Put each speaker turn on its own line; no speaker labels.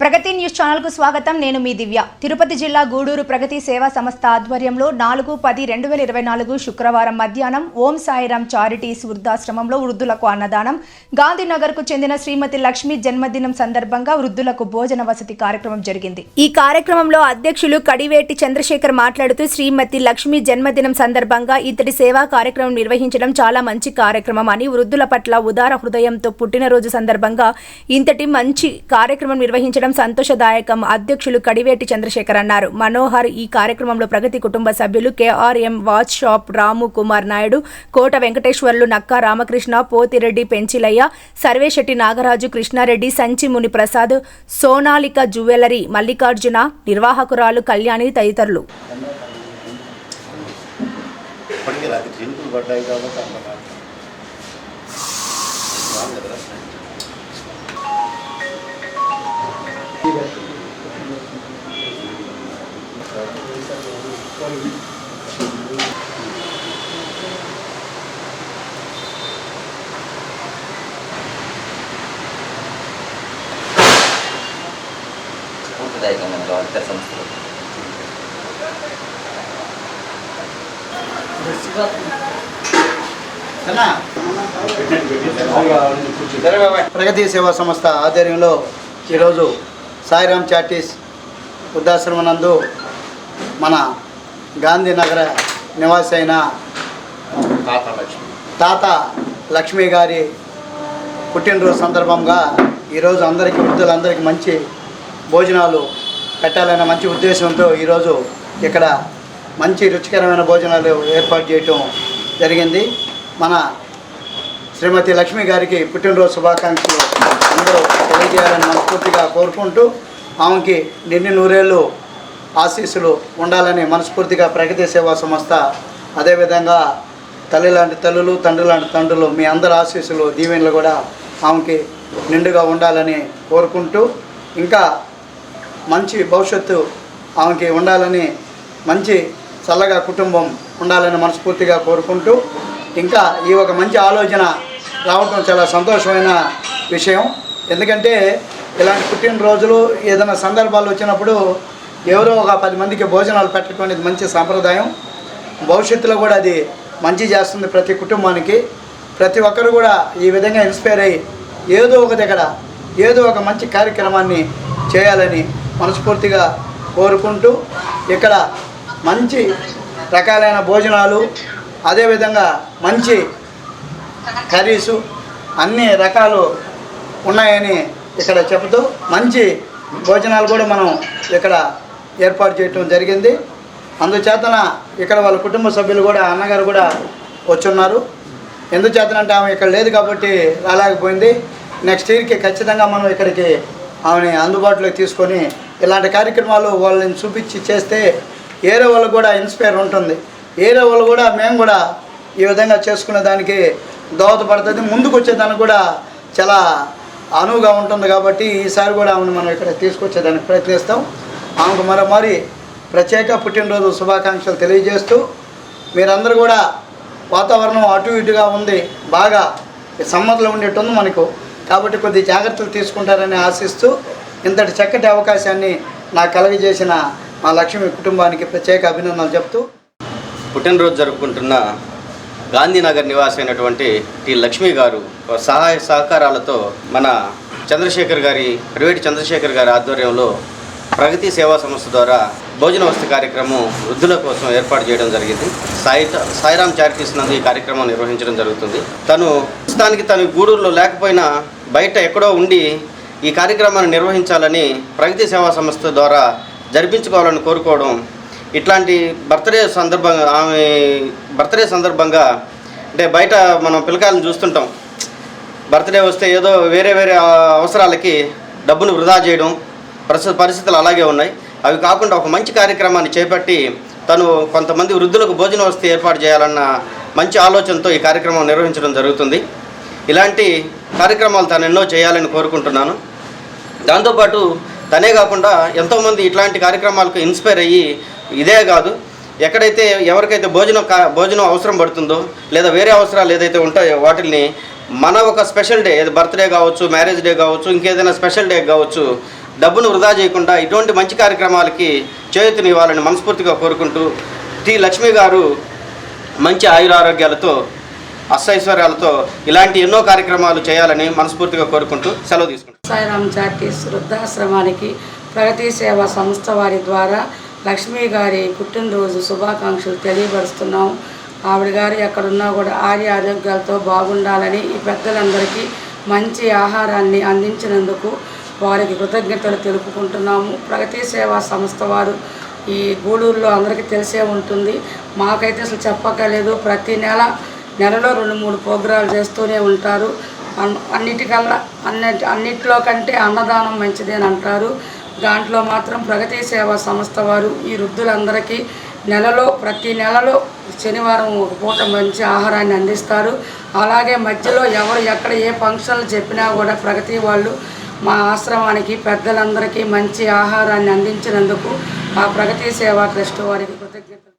ప్రగతి news ఛానల్కు స్వాగతం. నేను మీ దివ్య. తిరుపతి జిల్లా గూడూరు ప్రగతి సేవా సంస్థ ఆధ్వర్యంలో నాలుగు పది రెండు వేల ఇరవై నాలుగు శుక్రవారం మధ్యాహ్నం ఓం సాయిరాం చారిటీస్ వృద్ధాశ్రమంలో వృద్ధులకు అన్నదానం. గాంధీనగర్కు చెందిన శ్రీమతి లక్ష్మి జన్మదినం సందర్భంగా వృద్ధులకు భోజన వసతి కార్యక్రమం జరిగింది. ఈ కార్యక్రమంలో అధ్యక్షులు కడివేటి చంద్రశేఖర్ మాట్లాడుతూ శ్రీమతి లక్ష్మి జన్మదినం సందర్భంగా ఇతడి సేవా కార్యక్రమం నిర్వహించడం చాలా మంచి కార్యక్రమం అని వృద్ధుల పట్ల ఉదార హృదయంతో పుట్టినరోజు సందర్భంగా ఇంతటి మంచి కార్యక్రమం నిర్వహించడం సంతోషదాయకం అధ్యక్షులు కడివేటి చంద్రశేఖర్ అన్నారు. మనోహర్ ఈ కార్యక్రమంలో ప్రగతి కుటుంబ సభ్యులు KRM watch shop Ramu Kumar Naidu Kota Venkateswarlu Nakka Ramakrishna Pothireddy Penchilaiah Sarveshetty Nagaraju Krishnareddy Sanchi Muni Prasad Sonalika jewellery Mallikarjuna నిర్వాహకురాలు Kalyani తదితరులు.
పడ్డాయి కాబట్టి
ఇతర సంస్థలు
ప్రగతి సేవా సంస్థ ఆధ్వర్యంలో ఈరోజు సాయిరామ్ చాటీస్ వృద్ధాశ్రమనందు మన గాంధీనగర నివాసి అయిన
తాత లక్ష్మి.
తాత లక్ష్మి గారి పుట్టినరోజు సందర్భంగా ఈరోజు అందరికీ వృద్ధులందరికీ మంచి భోజనాలు పెట్టాలనే మంచి ఉద్దేశంతో ఈరోజు ఇక్కడ మంచి రుచికరమైన భోజనాలు ఏర్పాటు చేయటం జరిగింది. మన శ్రీమతి లక్ష్మి గారికి పుట్టినరోజు శుభాకాంక్షలు అందరూ తెలియజేయాలని మనస్ఫూర్తిగా కోరుకుంటూ ఆమెకి నిన్ని నూరేళ్ళు ఆశీస్సులు ఉండాలని మనస్ఫూర్తిగా ప్రగతి సేవా సంస్థ అదేవిధంగా తల్లి లాంటి తల్లులు తండ్రి లాంటి తండ్రులు మీ అందరి ఆశీస్సులు దీవెనలు కూడా ఆమెకి నిండుగా ఉండాలని కోరుకుంటూ ఇంకా మంచి భవిష్యత్తు ఆమెకి ఉండాలని మంచి చల్లగా కుటుంబం ఉండాలని మనస్ఫూర్తిగా కోరుకుంటూ ఇంకా ఈ ఒక మంచి ఆలోచన రావటం చాలా సంతోషమైన విషయం. ఎందుకంటే ఇలాంటి పుట్టినరోజులు ఏదైనా సందర్భాలు వచ్చినప్పుడు ఎవరో ఒక పది మందికి భోజనాలు పెట్టడం అనేది మంచి సాంప్రదాయం. భవిష్యత్తులో కూడా అది మంచి చేస్తుంది ప్రతి కుటుంబానికి. ప్రతి ఒక్కరు కూడా ఈ విధంగా ఇన్స్పైర్ అయ్యి ఏదో ఒక దగ్గర ఏదో ఒక మంచి కార్యక్రమాన్ని చేయాలని మనస్ఫూర్తిగా కోరుకుంటూ ఇక్కడ మంచి రకాలైన భోజనాలు అదేవిధంగా మంచి కర్రీసు అన్ని రకాలు ఉన్నాయని ఇక్కడ చెబుతూ మంచి భోజనాలు కూడా మనం ఇక్కడ ఏర్పాటు చేయటం జరిగింది. అందుచేతన ఇక్కడ వాళ్ళ కుటుంబ సభ్యులు కూడా అన్నగారు కూడా వచ్చున్నారు. ఎందుచేతనంటే ఆమె ఇక్కడ లేదు కాబట్టి రాలేకపోయింది. నెక్స్ట్ ఇయర్కి ఖచ్చితంగా మనం ఇక్కడికి ఆమెని అందుబాటులోకి తీసుకొని ఇలాంటి కార్యక్రమాలు వాళ్ళని చూపించి చేస్తే ఏరే వాళ్ళు కూడా ఇన్స్పైర్ ఉంటుంది. ఏరే వాళ్ళు కూడా మేము కూడా ఈ విధంగా చేసుకునే దానికి దోహదపడుతుంది. ముందుకు వచ్చేదానికి కూడా చాలా అనువుగా ఉంటుంది కాబట్టి ఈసారి కూడా ఆమెను మనం ఇక్కడ తీసుకొచ్చేదానికి ప్రయత్నిస్తాం. ఆమెకు మరో మరి ప్రత్యేక పుట్టినరోజు శుభాకాంక్షలు తెలియజేస్తూ మీరందరూ కూడా వాతావరణం అటు ఇటుగా ఉంది బాగా సమ్మర్లో ఉండేటుంది మనకు. కాబట్టి కొద్ది జాగ్రత్తలు తీసుకుంటారని ఆశిస్తూ ఇంతటి చక్కటి అవకాశాన్ని నాకు కలగజేసిన మా లక్ష్మి కుటుంబానికి ప్రత్యేక అభినందనలు చెప్తూ
పుట్టినరోజు జరుపుకుంటున్న గాంధీనగర్ నివాసి అయినటువంటి టి లక్ష్మి గారు సహాయ సహకారాలతో మన చంద్రశేఖర్ గారి ప్రైవేట్ చంద్రశేఖర్ గారి ఆధ్వర్యంలో ప్రగతి సేవా సంస్థ ద్వారా భోజన వసతి కార్యక్రమం వృద్ధుల కోసం ఏర్పాటు చేయడం జరిగింది. సాయి సాయిరామ్ చారిటీస్ నందు ఈ కార్యక్రమం నిర్వహించడం జరుగుతుంది. తను ప్రస్తుతానికి తను గూడూరులో లేకపోయినా బయట ఎక్కడో ఉండి ఈ కార్యక్రమాన్ని నిర్వహించాలని ప్రగతి సేవా సంస్థ ద్వారా జరిపించుకోవాలని కోరుకోవడం ఇట్లాంటి బర్త్డే సందర్భంగా ఆమె బర్త్డే సందర్భంగా అంటే బయట మనం పిల్లకాయలను చూస్తుంటాం. బర్త్డే వస్తే ఏదో వేరే వేరే అవసరాలకి డబ్బును వృధా చేయడం ప్రస్తుత పరిస్థితులు అలాగే ఉన్నాయి. అవి కాకుండా ఒక మంచి కార్యక్రమాన్ని చేపట్టి తను కొంతమంది వృద్ధులకు భోజన వసతి ఏర్పాటు చేయాలన్న మంచి ఆలోచనతో ఈ కార్యక్రమం నిర్వహించడం జరుగుతుంది. ఇలాంటి కార్యక్రమాలు తను ఎన్నో చేయాలని కోరుకుంటున్నాను. దాంతోపాటు తనే కాకుండా ఎంతోమంది ఇట్లాంటి కార్యక్రమాలకు ఇన్స్పైర్ అయ్యి ఇదే కాదు ఎక్కడైతే ఎవరికైతే భోజనం కా భోజనం అవసరం పడుతుందో లేదా వేరే అవసరాలు ఏదైతే ఉంటాయో వాటిని మన ఒక స్పెషల్ డే ఏది బర్త్డే కావచ్చు మ్యారేజ్ డే కావచ్చు ఇంకేదైనా స్పెషల్ డే కావచ్చు డబ్బును వృధా చేయకుండా ఇటువంటి మంచి కార్యక్రమాలకి చేయూతనివ్వాలని మనస్ఫూర్తిగా కోరుకుంటూ టి లక్ష్మి గారు మంచి ఆయురారోగ్యాలతో అష్టైశ్వర్యాలతో ఇలాంటి ఎన్నో కార్యక్రమాలు చేయాలని మనస్ఫూర్తిగా కోరుకుంటూ సెలవు తీసుకుంటాం
సాయిరామ్ చార్టీస్ వృద్ధాశ్రమానికి ప్రగతి సేవా సంస్థ వారి ద్వారా లక్ష్మీ గారి పుట్టినరోజు శుభాకాంక్షలు తెలియపరుస్తున్నాం. ఆవిడ గారు ఎక్కడున్నా కూడా ఆర్య ఆరోగ్యాలతో బాగుండాలని ఈ పెద్దలందరికీ మంచి ఆహారాన్ని అందించినందుకు వారికి కృతజ్ఞతలు తెలుపుకుంటున్నాము. ప్రగతి సేవా సంస్థ వారు ఈ గూడూరులో అందరికీ తెలిసే ఉంటుంది. మాకైతే అసలు చెప్పక్కర్లేదు. ప్రతి నెల నెలలో రెండు మూడు ప్రోగ్రాలు చేస్తూనే ఉంటారు. అన్- అన్నిటికల్లా అన్నిటి అన్నిటిలో కంటే అన్నదానం మంచిది అని అంటారు. దాంట్లో మాత్రం ప్రగతి సేవా సంస్థ వారు ఈ వృద్ధులందరికీ నెలలో ప్రతి నెలలో శనివారం ఒక పూట మంచి ఆహారాన్ని అందిస్తారు. అలాగే మధ్యలో ఎవరు ఎక్కడ ఏ ఫంక్షన్లు చెప్పినా కూడా ప్రగతి వాళ్ళు మా ఆశ్రమానికి పెద్దలందరికీ మంచి ఆహారాన్ని అందించినందుకు ఆ ప్రగతి సేవా ట్రస్ట్ వారికి కృతజ్ఞత